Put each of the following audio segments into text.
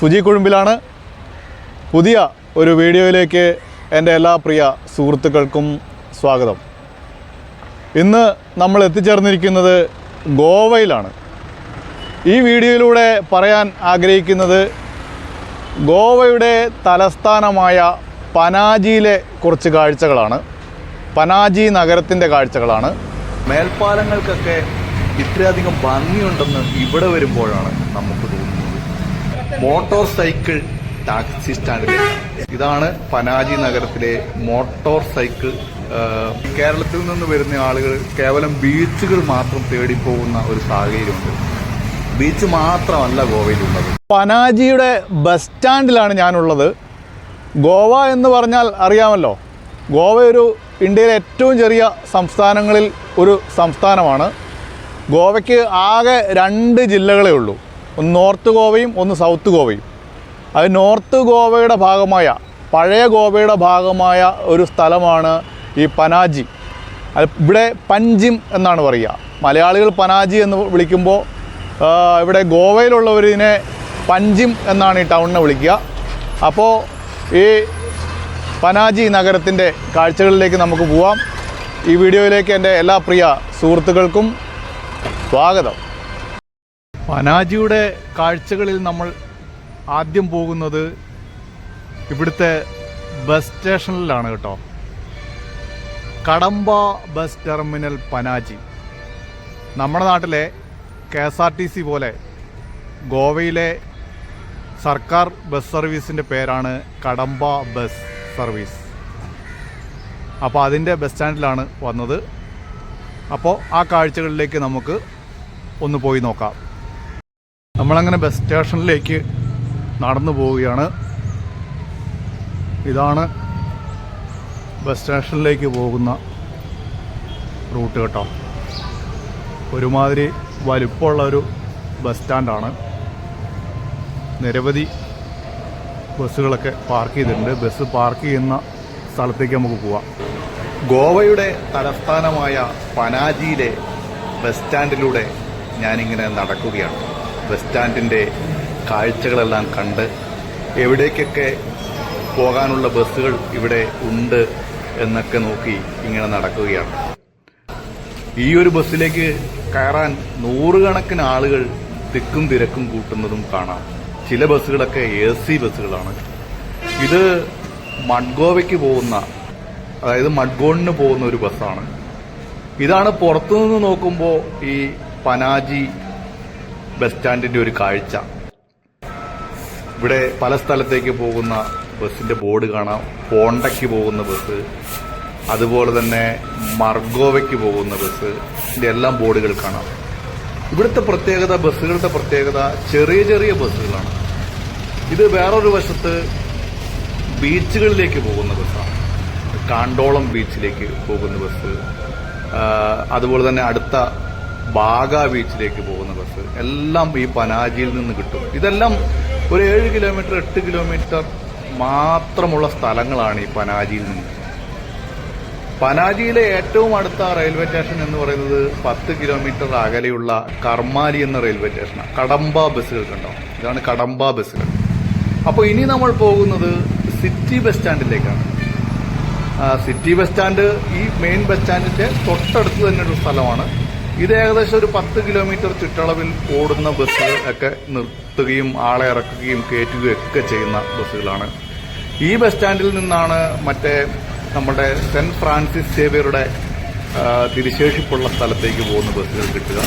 സുജി കുഴുമ്പിലാണ്. പുതിയ ഒരു വീഡിയോയിലേക്ക് എന്റെ എല്ലാ പ്രിയ സുഹൃത്തുക്കൾക്കും സ്വാഗതം. ഇന്ന് നമ്മൾ എത്തിച്ചേർന്നിരിക്കുന്നത് ഗോവയിലാണ്. ഈ വീഡിയോയിലൂടെ പറയാൻ ആഗ്രഹിക്കുന്നത് ഗോവയുടെ തലസ്ഥാനമായ പനാജിയിലെ കുറച്ച് കാഴ്ചകളാണ്. പനാജി നഗരത്തിന്റെ കാഴ്ചകളാണ്. മേൽപ്പാലങ്ങൾക്കൊക്കെ ഇത്രയധികം ഭംഗിയുണ്ടെന്ന് ഇവിടെ വരുമ്പോഴാണ് നമുക്ക് തോന്നുന്നത്. മോട്ടോർ സൈക്കിൾ ടാക്സി സ്റ്റാൻഡിലേക്ക് ഇതാണ് പനാജി നഗരത്തിലെ മോട്ടോർ സൈക്കിൾ കേരളത്തിൽ നിന്ന് വരുന്ന ആളുകൾ കേവലം ബീച്ചുകൾ മാത്രം തേടിപ്പോകുന്ന ഒരു സാഹചര്യമുണ്ട്. ബീച്ച് മാത്രമല്ല ഗോവയിലുള്ളത്. പനാജിയുടെ ബസ് സ്റ്റാൻഡിലാണ് ഞാനുള്ളത്. ഗോവ എന്ന് പറഞ്ഞാൽ അറിയാമല്ലോ ഗോവ ഒരു ഇന്ത്യയിലെ ഏറ്റവും ചെറിയ സംസ്ഥാനങ്ങളിൽ ഒരു സംസ്ഥാനമാണ്. ഗോവയ്ക്ക് ആകെ രണ്ട് ജില്ലകളേ ഉള്ളൂ. ഒന്ന് നോർത്ത് ഗോവയും ഒന്ന് സൗത്ത് ഗോവയും. അത് നോർത്ത് ഗോവയുടെ ഭാഗമായ പഴയ ഗോവയുടെ ഭാഗമായ ഒരു സ്ഥലമാണ് ഈ പനാജി. അത് ഇവിടെ പഞ്ചിം എന്നാണ് പറയുക. മലയാളികൾ പനാജി എന്ന് വിളിക്കുമ്പോൾ ഇവിടെ ഗോവയിലുള്ളവർ ഇതിനെ പഞ്ചിം എന്നാണ് ഈ ടൗണിനെ വിളിക്കുക. അപ്പോൾ ഈ പനാജി നഗരത്തിന്റെ കാഴ്ചകളിലേക്ക് നമുക്ക് പോവാം. ഈ വീഡിയോയിലേക്ക് എന്റെ എല്ലാ പ്രിയ സുഹൃത്തുക്കൾക്കും സ്വാഗതം. പനാജിയുടെ കാഴ്ചകളിൽ നമ്മൾ ആദ്യം പോകുന്നത് ഇവിടുത്തെ ബസ് സ്റ്റേഷനിലാണ് കേട്ടോ. കടമ്പ ബസ് ടെർമിനൽ പനാജി. നമ്മുടെ നാട്ടിലെ K S R T C പോലെ ഗോവയിലെ സർക്കാർ ബസ് സർവീസിന്റെ പേരാണ് കടമ്പ ബസ് സർവീസ്. അപ്പോൾ അതിന്റെ ബസ് സ്റ്റാൻഡിലാണ് വന്നത്. അപ്പോൾ ആ കാഴ്ചകളിലേക്ക് നമുക്ക് ഒന്ന് പോയി നോക്കാം. നമ്മളങ്ങനെ ബസ് സ്റ്റേഷനിലേക്ക് നടന്നു പോവുകയാണ്. ഇതാണ് ബസ് സ്റ്റേഷനിലേക്ക് പോകുന്ന റൂട്ട് കേട്ടോ. ഒരുമാതിരി വലിപ്പമുള്ളൊരു ബസ് സ്റ്റാൻഡാണ് നിരവധി ബസ്സുകളൊക്കെ പാർക്ക് ചെയ്തിട്ടുണ്ട്. ബസ് പാർക്ക് ചെയ്യുന്ന സ്ഥലത്തേക്ക് നമുക്ക് പോവാം. ഗോവയുടെ തലസ്ഥാനമായ പനാജിയിലെ ബസ് സ്റ്റാൻഡിലൂടെ ഞാനിങ്ങനെ നടക്കുകയാണ്. ബസ് സ്റ്റാൻഡിന്റെ കാഴ്ചകളെല്ലാം കണ്ട് എവിടേക്കൊക്കെ പോകാനുള്ള ബസ്സുകൾ ഇവിടെ ഉണ്ട് എന്നൊക്കെ നോക്കി ഇങ്ങനെ നടക്കുകയാണ്. ഈ ഒരു ബസ്സിലേക്ക് കയറാൻ നൂറുകണക്കിന് ആളുകൾ തിക്കും തിരക്കും കൂട്ടുന്നതും കാണാം. ചില ബസ്സുകളൊക്കെ എ സി ബസ്സുകളാണ്. ഇത് മഡ്ഗോവയ്ക്ക് പോകുന്ന അതായത് മഡ്ഗോണിന് പോകുന്ന ഒരു ബസ്സാണ്. ഇതാണ് പുറത്തുനിന്ന് നോക്കുമ്പോൾ ഈ പനാജി ബസ് സ്റ്റാൻഡിന്റെ ഒരു കാഴ്ച. ഇവിടെ പല സ്ഥലത്തേക്ക് പോകുന്ന ബസ്സിന്റെ ബോർഡ് കാണാം. പോണ്ടയ്ക്ക് പോകുന്ന ബസ് അതുപോലെ തന്നെ മർഗോവയ്ക്ക് പോകുന്ന ബസ് ഇതിന്റെ എല്ലാം ബോർഡുകൾ കാണാം. ഇവിടുത്തെ പ്രത്യേകത ബസ്സുകളുടെ പ്രത്യേകത ചെറിയ ചെറിയ ബസ്സുകളാണ്. ഇത് വേറൊരു വശത്ത് ബീച്ചുകളിലേക്ക് പോകുന്ന ബസ്സാണ്. കാണ്ടോളം ബീച്ചിലേക്ക് പോകുന്ന ബസ് അതുപോലെ തന്നെ അടുത്ത ബാഗ ബീച്ചിലേക്ക് പോകുന്ന ബസ്. എല്ലാം ഈ പനാജിയിൽ നിന്ന് കിട്ടും. ഇതെല്ലാം ഒരു ഏഴ് കിലോമീറ്റർ എട്ട് കിലോമീറ്റർ മാത്രമുള്ള സ്ഥലങ്ങളാണ് ഈ പനാജിയിൽ നിന്ന്. പനാജിയിലെ ഏറ്റവും അടുത്ത റെയിൽവേ സ്റ്റേഷൻ എന്ന് പറയുന്നത് പത്ത് കിലോമീറ്റർ അകലെയുള്ള കർമാലി എന്ന റെയിൽവേ സ്റ്റേഷനാണ് കടമ്പ ബസ്സുകൾ കണ്ടോ? ഇതാണ് കടമ്പ ബസ്സുകൾ. അപ്പോൾ ഇനി നമ്മൾ പോകുന്നത് സിറ്റി ബസ് സ്റ്റാൻഡിലേക്കാണ്. സിറ്റി ബസ് സ്റ്റാൻഡ് ഈ മെയിൻ ബസ് സ്റ്റാൻഡിന്റെ തൊട്ടടുത്ത് തന്നെ ഒരു സ്ഥലമാണ്. ഇത് ഏകദേശം ഒരു പത്ത് കിലോമീറ്റർ ചുറ്റളവിൽ ഓടുന്ന ബസ്സുകൾ ഒക്കെ നിർത്തുകയും ആളെ ഇറക്കുകയും കയറ്റുകയും ഒക്കെ ചെയ്യുന്ന ബസ്സുകളാണ്. ഈ ബസ് സ്റ്റാൻഡിൽ നിന്നാണ് മറ്റേ നമ്മുടെ സെന്റ് ഫ്രാൻസിസ് സേവിയറുടെ തിരിശേഷിപ്പുള്ള സ്ഥലത്തേക്ക് പോകുന്ന ബസ്സുകൾ കിട്ടുക.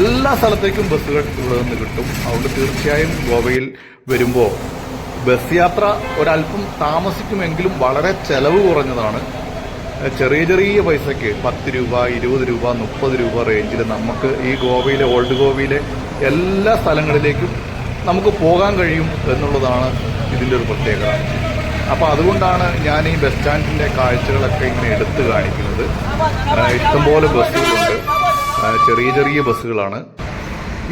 എല്ലാ സ്ഥലത്തേക്കും ബസ്സുകൾ ഇവിടെ നിന്ന് കിട്ടും. അതുകൊണ്ട് തീർച്ചയായും ഗോവയിൽ വരുമ്പോൾ ബസ് യാത്ര ഒരല്പം താമസിക്കുമെങ്കിലും വളരെ ചെലവ് കുറഞ്ഞതാണ്. ചെറിയ ചെറിയ പൈസയ്ക്ക് പത്ത് രൂപ ഇരുപത് രൂപ മുപ്പത് രൂപ റേഞ്ചിൽ നമുക്ക് ഈ ഗോവയിലെ ഓൾഡ് ഗോവയിലെ എല്ലാ സ്ഥലങ്ങളിലേക്കും നമുക്ക് പോകാൻ കഴിയും എന്നുള്ളതാണ് ഇതിന്റെ ഒരു പ്രത്യേകത. അപ്പോൾ അതുകൊണ്ടാണ് ഞാൻ ഈ ബസ് സ്റ്റാൻഡിന്റെ കാഴ്ചകളൊക്കെ ഇങ്ങനെ എടുത്തു കാണിക്കുന്നത്. ഇഷ്ടംപോലെ ബസ്സുകളുണ്ട്. ചെറിയ ചെറിയ ബസ്സുകളാണ്.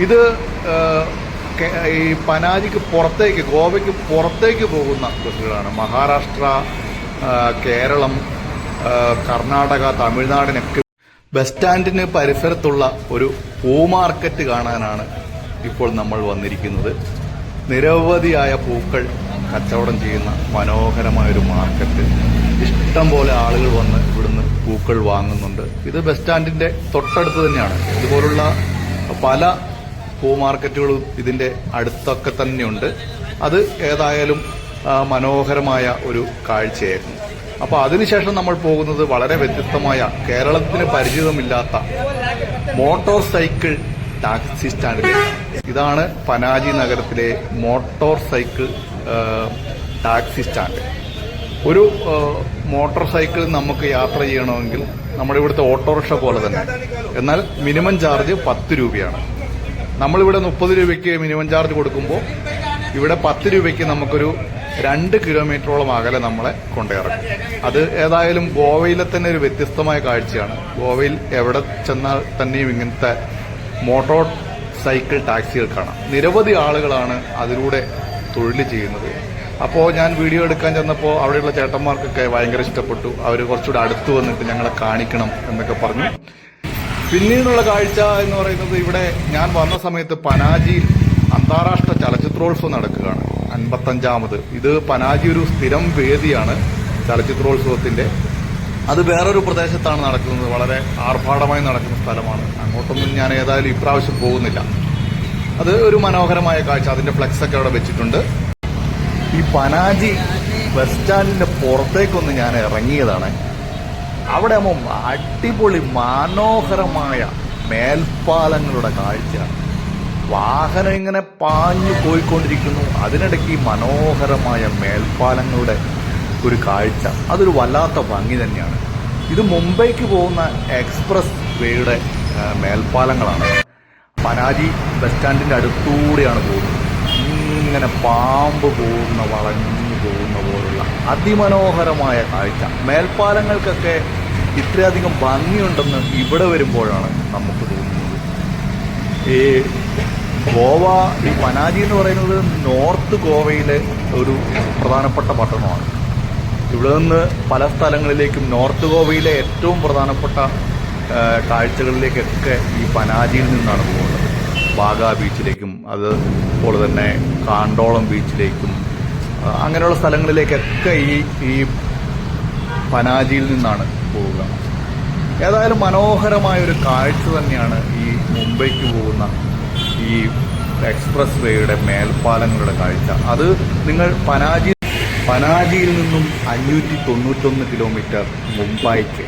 ഇത് ഈ പനാജിക്ക് പുറത്തേക്ക് ഗോവയ്ക്ക് പുറത്തേക്ക് പോകുന്ന ബസ്സുകളാണ്. മഹാരാഷ്ട്ര കേരളം കർണാടക തമിഴ്നാടിനൊക്കെ ബസ് സ്റ്റാൻഡിന് പരിസരത്തുള്ള ഒരു പൂ മാർക്കറ്റ് കാണാനാണ് ഇപ്പോൾ നമ്മൾ വന്നിരിക്കുന്നത്. നിരവധിയായ പൂക്കൾ കച്ചവടം ചെയ്യുന്ന മനോഹരമായ ഒരു മാർക്കറ്റ്. ഇഷ്ടം പോലെ ആളുകൾ വന്ന് ഇവിടുന്ന് പൂക്കൾ വാങ്ങുന്നുണ്ട്. ഇത് ബസ് സ്റ്റാൻഡിന്റെ തൊട്ടടുത്ത് തന്നെയാണ്. ഇതുപോലുള്ള പല പൂ മാർക്കറ്റുകളും ഇതിന്റെ അടുത്തൊക്കെ തന്നെയുണ്ട്. അത് ഏതായാലും മനോഹരമായ ഒരു കാഴ്ചയായിരുന്നു. അപ്പൊ അതിനുശേഷം നമ്മൾ പോകുന്നത് വളരെ വ്യത്യസ്തമായ കേരളത്തിന് പരിചിതമില്ലാത്ത മോട്ടോർ സൈക്കിൾ ടാക്സി സ്റ്റാൻഡിലേക്ക് ഇതാണ് പനാജി നഗരത്തിലെ മോട്ടോർ സൈക്കിൾ ടാക്സി സ്റ്റാൻഡ്. ഒരു മോട്ടോർ സൈക്കിൾ നമുക്ക് യാത്ര ചെയ്യണമെങ്കിൽ നമ്മുടെ ഇവിടുത്തെ ഓട്ടോറിക്ഷ പോലെ തന്നെ. എന്നാൽ മിനിമം ചാർജ് പത്ത് രൂപയാണ്. നമ്മളിവിടെ മുപ്പത് രൂപയ്ക്ക് മിനിമം ചാർജ് കൊടുക്കുമ്പോൾ ഇവിടെ പത്ത് രൂപയ്ക്ക് നമുക്കൊരു രണ്ട് കിലോമീറ്ററോളം അകലെ നമ്മളെ കൊണ്ടിറക്കും അത് ഏതായാലും ഗോവയിലെ തന്നെ ഒരു വ്യത്യസ്തമായ കാഴ്ചയാണ്. ഗോവയിൽ എവിടെ ചെന്നാൽ തന്നെയും ഇങ്ങനത്തെ മോട്ടോർ സൈക്കിൾ ടാക്സികൾ കാണാം. നിരവധി ആളുകളാണ് അതിലൂടെ തൊഴിൽ ചെയ്യുന്നത്. അപ്പോൾ ഞാൻ വീഡിയോ എടുക്കാൻ ചെന്നപ്പോൾ അവിടെയുള്ള ചേട്ടന്മാർക്കൊക്കെ ഭയങ്കര ഇഷ്ടപ്പെട്ടു. അവർ കുറച്ചുകൂടെ അടുത്ത് വന്നിട്ട് ഞങ്ങളെ കാണിക്കണം എന്നൊക്കെ പറഞ്ഞു. പിന്നീടുള്ള കാഴ്ച എന്ന് പറയുന്നത് ഇവിടെ ഞാൻ വന്ന സമയത്ത് പനാജിയിൽ അന്താരാഷ്ട്ര ചലച്ചിത്രോത്സവം നടക്കുകയാണ്. അൻപത്തഞ്ചാമത്. ഇത് പനാജി ഒരു സ്ഥിരം വേദിയാണ് ചലച്ചിത്രോത്സവത്തിന്റെ. അത് വേറൊരു പ്രദേശത്താണ് നടക്കുന്നത്. വളരെ ആർഭാടമായി നടക്കുന്ന സ്ഥലമാണ്. അങ്ങോട്ടൊന്നും ഞാൻ ഏതായാലും ഇപ്രാവശ്യം പോകുന്നില്ല. അത് ഒരു മനോഹരമായ കാഴ്ച. അതിന്റെ ഫ്ലെക്സ് ഒക്കെ അവിടെ വെച്ചിട്ടുണ്ട്. ഈ പനാജി ബസ് സ്റ്റാൻഡിന്റെ പുറത്തേക്കൊന്ന് ഞാൻ ഇറങ്ങിയതാണ്. അവിടെ ആകുമ്പോൾ അടിപൊളി മനോഹരമായ മേൽപ്പാലങ്ങളുടെ കാഴ്ചയാണ്. വാഹനം ഇങ്ങനെ പാഞ്ഞു പോയിക്കൊണ്ടിരിക്കുന്നു. അതിനിടയ്ക്ക് ഈ മനോഹരമായ മേൽപ്പാലങ്ങളുടെ ഒരു കാഴ്ച. അതൊരു വല്ലാത്ത ഭംഗി തന്നെയാണ്. ഇത് മുംബൈക്ക് പോകുന്ന എക്സ്പ്രസ് വേയുടെ മേൽപ്പാലങ്ങളാണ്. പനാജി ബസ് സ്റ്റാൻഡിന്റെ അടുത്തൂടെയാണ് പോകുന്നത്. ഇങ്ങനെ പാമ്പ് പോകുന്ന വളഞ്ഞു പോകുന്ന പോലുള്ള അതിമനോഹരമായ കാഴ്ച. മേൽപ്പാലങ്ങൾക്കൊക്കെ ഇത്രയധികം ഭംഗിയുണ്ടെന്ന് ഇവിടെ വരുമ്പോഴാണ് നമുക്ക് തോന്നുന്നത്. ഈ ഗോവ ഈ പനാജി എന്ന് പറയുന്നത് നോർത്ത് ഗോവയിലെ ഒരു പ്രധാനപ്പെട്ട പട്ടണമാണ്. ഇവിടെ നിന്ന് പല സ്ഥലങ്ങളിലേക്കും നോർത്ത് ഗോവയിലെ ഏറ്റവും പ്രധാനപ്പെട്ട കാഴ്ചകളിലേക്കൊക്കെ ഈ പനാജിയിൽ നിന്നാണ് പോകുന്നത്. ബാഗ ബീച്ചിലേക്കും അതുപോലെ തന്നെ കാണ്ടോളം ബീച്ചിലേക്കും അങ്ങനെയുള്ള സ്ഥലങ്ങളിലേക്കൊക്കെ ഈ ഈ പനാജിയിൽ നിന്നാണ് പോവുക. ഏതായാലും മനോഹരമായ ഒരു കാഴ്ച തന്നെയാണ് ഈ മുംബൈക്ക് പോകുന്ന ഈ എക്സ്പ്രസ് വേയുടെ മേൽപ്പാലങ്ങളുടെ കാഴ്ച. അത് നിങ്ങൾ പനാജി പനാജിയിൽ നിന്നും അഞ്ഞൂറ്റി തൊണ്ണൂറ്റൊന്ന് കിലോമീറ്റർ മുംബൈക്ക്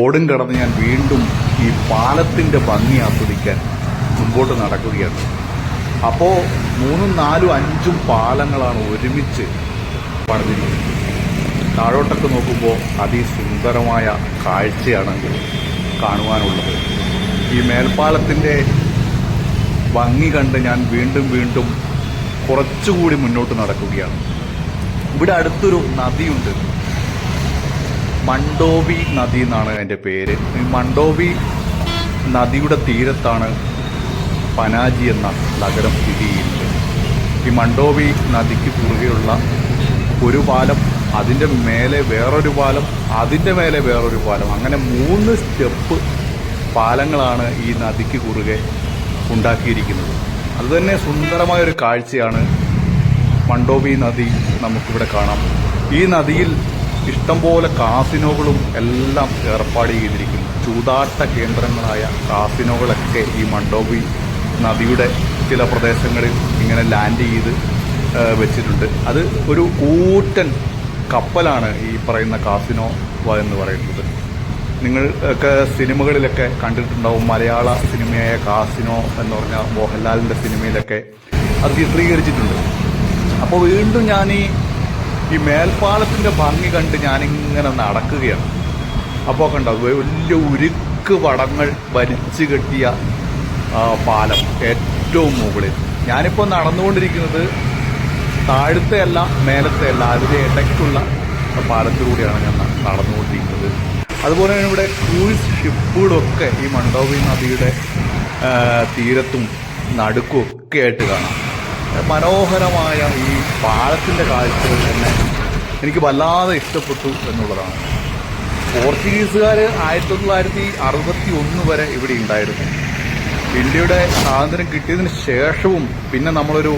ഓടും കടന്ന് ഞാൻ വീണ്ടും ഈ പാലത്തിന്റെ ഭംഗി ആസ്വദിക്കാൻ മുമ്പോട്ട് നടക്കുകയാണ്. അപ്പോൾ മൂന്നും നാലും അഞ്ചും പാലങ്ങളാണ് ഒരുമിച്ച് പണിതിരിക്കുന്നത്. താഴോട്ടൊക്കെ നോക്കുമ്പോൾ അതിസുന്ദരമായ കാഴ്ചയാണ് കാണുവാനുള്ളത്. ഈ മേൽപ്പാലത്തിന്റെ ഭംഗി കണ്ട് ഞാൻ വീണ്ടും വീണ്ടും കുറച്ചുകൂടി മുന്നോട്ട് നടക്കുകയാണ്. ഇവിടെ അടുത്തൊരു നദിയുണ്ട്. മണ്ടോവി നദി എന്നാണ് എന്റെ പേര്. ഈ മണ്ടോവി നദിയുടെ തീരത്താണ് പനാജി എന്ന നഗരം സ്ഥിതി ചെയ്യുന്നത്. ഈ മണ്ടോവി നദിക്ക് കുറുകെയുള്ള ഒരു പാലം അതിന്റെ മേലെ വേറൊരു പാലം അതിന്റെ മേലെ വേറൊരു പാലം. അങ്ങനെ മൂന്ന് സ്റ്റെപ്പ് പാലങ്ങളാണ് ഈ നദിക്ക് കുറുകെ ഉണ്ടാക്കിയിരിക്കുന്നത്. അതുതന്നെ സുന്ദരമായൊരു കാഴ്ചയാണ് മണ്ടോബി നദി നമുക്കിവിടെ കാണാം. ഈ നദിയിൽ ഇഷ്ടംപോലെ കാസിനോകളും എല്ലാം ഏർപ്പാട് ചെയ്തിരിക്കുന്നു. ചൂതാട്ട കേന്ദ്രങ്ങളായ കാസിനോകളൊക്കെ ഈ മണ്ടോബി നദിയുടെ ചില പ്രദേശങ്ങളിൽ ഇങ്ങനെ ലാൻഡ് ചെയ്ത് വെച്ചിട്ടുണ്ട്. അത് ഒരു കൂറ്റൻ കപ്പലാണ് ഈ പറയുന്ന കാസിനോ എന്ന് പറയുന്നത്. നിങ്ങൾ ഒക്കെ സിനിമകളിലൊക്കെ കണ്ടിട്ടുണ്ടാവും. മലയാള സിനിമയായ കാസിനോ എന്ന് പറഞ്ഞ മോഹൻലാലിന്റെ സിനിമയിലൊക്കെ അത് ചിത്രീകരിച്ചിട്ടുണ്ട്. അപ്പോൾ വീണ്ടും ഞാൻ ഈ ഈ മേൽപ്പാലത്തിന്റെ ഭംഗി കണ്ട് ഞാനിങ്ങനെ നടക്കുകയാണ്. അപ്പോൾ കണ്ടോ വലിയ ഉരുക്ക് വടങ്ങൾ വലിച്ചു കെട്ടിയ പാലം ഏറ്റവും മുകളിൽ. ഞാനിപ്പോൾ നടന്നുകൊണ്ടിരിക്കുന്നത് താഴത്തെ അല്ല മേലത്തെ അതിന്റെ ഇടയ്ക്കുള്ള പാലത്തിലൂടെയാണ് ഞാൻ നടന്നുകൊണ്ടിരിക്കുന്നത്. അതുപോലെ തന്നെ ഇവിടെ ക്രൂയിസ് ഷിപ്പുകളൊക്കെ ഈ മണ്ടോവി നദിയുടെ തീരത്തും നടുക്കും ഒക്കെ ആയിട്ട് കാണാം. മനോഹരമായ ഈ പാലത്തിന്റെ കാഴ്ചകൾ തന്നെ എനിക്ക് വല്ലാതെ ഇഷ്ടപ്പെട്ടു എന്നുള്ളതാണ്. പോർച്ചുഗീസുകാർ ആയിരത്തി തൊള്ളായിരത്തി അറുപത്തി ഒന്ന് വരെ ഇവിടെ ഉണ്ടായിരുന്നു. ഇന്ത്യയുടെ സ്വാതന്ത്ര്യം കിട്ടിയതിന് ശേഷവും പിന്നെ നമ്മളൊരു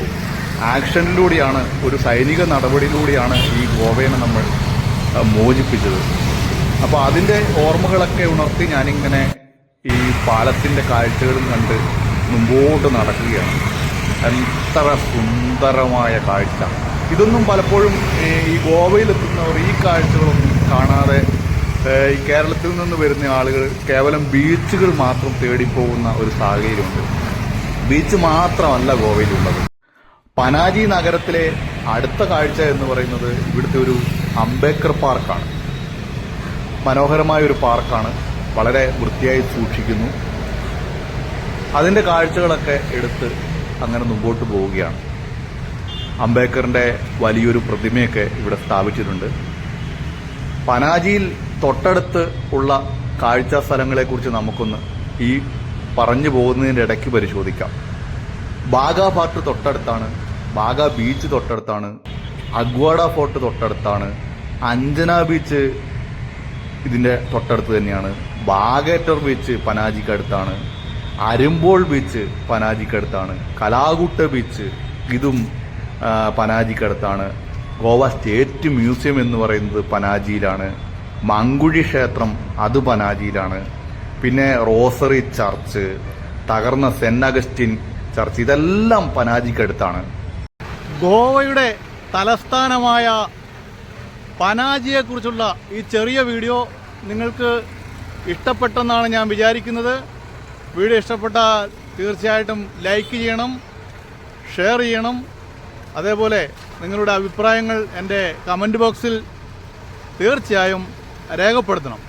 ആക്ഷനിലൂടെയാണ് ഒരു സൈനിക നടപടിയിലൂടെയാണ് ഈ ഗോവയെ നമ്മൾ മോചിപ്പിച്ചത്. അപ്പോൾ അതിന്റെ ഓർമ്മകളൊക്കെ ഉണർത്തി ഞാനിങ്ങനെ ഈ പാലത്തിന്റെ കാഴ്ചകളും കണ്ട് മുമ്പോട്ട് നടക്കുകയാണ്. എത്ര സുന്ദരമായ കാഴ്ച. ഇതൊന്നും പലപ്പോഴും ഈ ഗോവയിലെത്തുന്നവർ ഈ കാഴ്ചകളൊന്നും കാണാതെ ഈ കേരളത്തിൽ നിന്ന് വരുന്ന ആളുകൾ കേവലം ബീച്ചുകൾ മാത്രം തേടിപ്പോകുന്ന ഒരു സാഹചര്യമുണ്ട്. ബീച്ച് മാത്രമല്ല ഗോവയിലുള്ളത്. പനാജി നഗരത്തിലെ അടുത്ത കാഴ്ച എന്ന് പറയുന്നത് ഇവിടുത്തെ ഒരു അംബേദ്കർ പാർക്കാണ്. മനോഹരമായ ഒരു പാർക്കാണ് വളരെ വൃത്തിയായി സൂക്ഷിക്കുന്നു. അതിന്റെ കാഴ്ചകളൊക്കെ എടുത്ത് അങ്ങനെ മുമ്പോട്ട് പോവുകയാണ്. അംബേദ്കറിന്റെ വലിയൊരു പ്രതിമയൊക്കെ ഇവിടെ സ്ഥാപിച്ചിട്ടുണ്ട്. പനാജിയിൽ തൊട്ടടുത്ത് ഉള്ള കാഴ്ചാ സ്ഥലങ്ങളെക്കുറിച്ച് നമുക്കൊന്ന് ഈ പറഞ്ഞു പോകുന്നതിന്റെ ഇടയ്ക്ക് പരിശോധിക്കാം. ബാഗ പാർക്ക് തൊട്ടടുത്താണ് ബാഗ ബീച്ച് തൊട്ടടുത്താണ് അഗ്വാഡ ഫോർട്ട് തൊട്ടടുത്താണ് അഞ്ജന ബീച്ച് ഇതിന്റെ തൊട്ടടുത്ത് തന്നെയാണ്. ബാഗേറ്റർ ബീച്ച് പനാജിക്കടുത്താണ് അരുമ്പോൾ ബീച്ച് പനാജിക്കടുത്താണ് കലാകുട്ട ബീച്ച് ഇതും പനാജിക്കടുത്താണ് ഗോവ സ്റ്റേറ്റ് മ്യൂസിയം എന്ന് പറയുന്നത് പനാജിയിലാണ്. മങ്കുഴി ക്ഷേത്രം അത് പനാജിയിലാണ്. പിന്നെ റോസറി ചർച്ച് തകർന്ന സെന്റ് അഗസ്റ്റിൻ ചർച്ച് ഇതെല്ലാം പനാജിക്കടുത്താണ് ഗോവയുടെ തലസ്ഥാനമായ പനാജിയെക്കുറിച്ചുള്ള ഈ ചെറിയ വീഡിയോ നിങ്ങൾക്ക് ഇഷ്ടപ്പെട്ടെന്നാണ് ഞാൻ വിചാരിക്കുന്നത്. വീഡിയോ ഇഷ്ടപ്പെട്ടാൽ തീർച്ചയായിട്ടും ലൈക്ക് ചെയ്യണം ഷെയർ ചെയ്യണം. അതേപോലെ നിങ്ങളുടെ അഭിപ്രായങ്ങൾ എന്റെ കമന്റ് ബോക്സിൽ തീർച്ചയായും രേഖപ്പെടുത്തണം.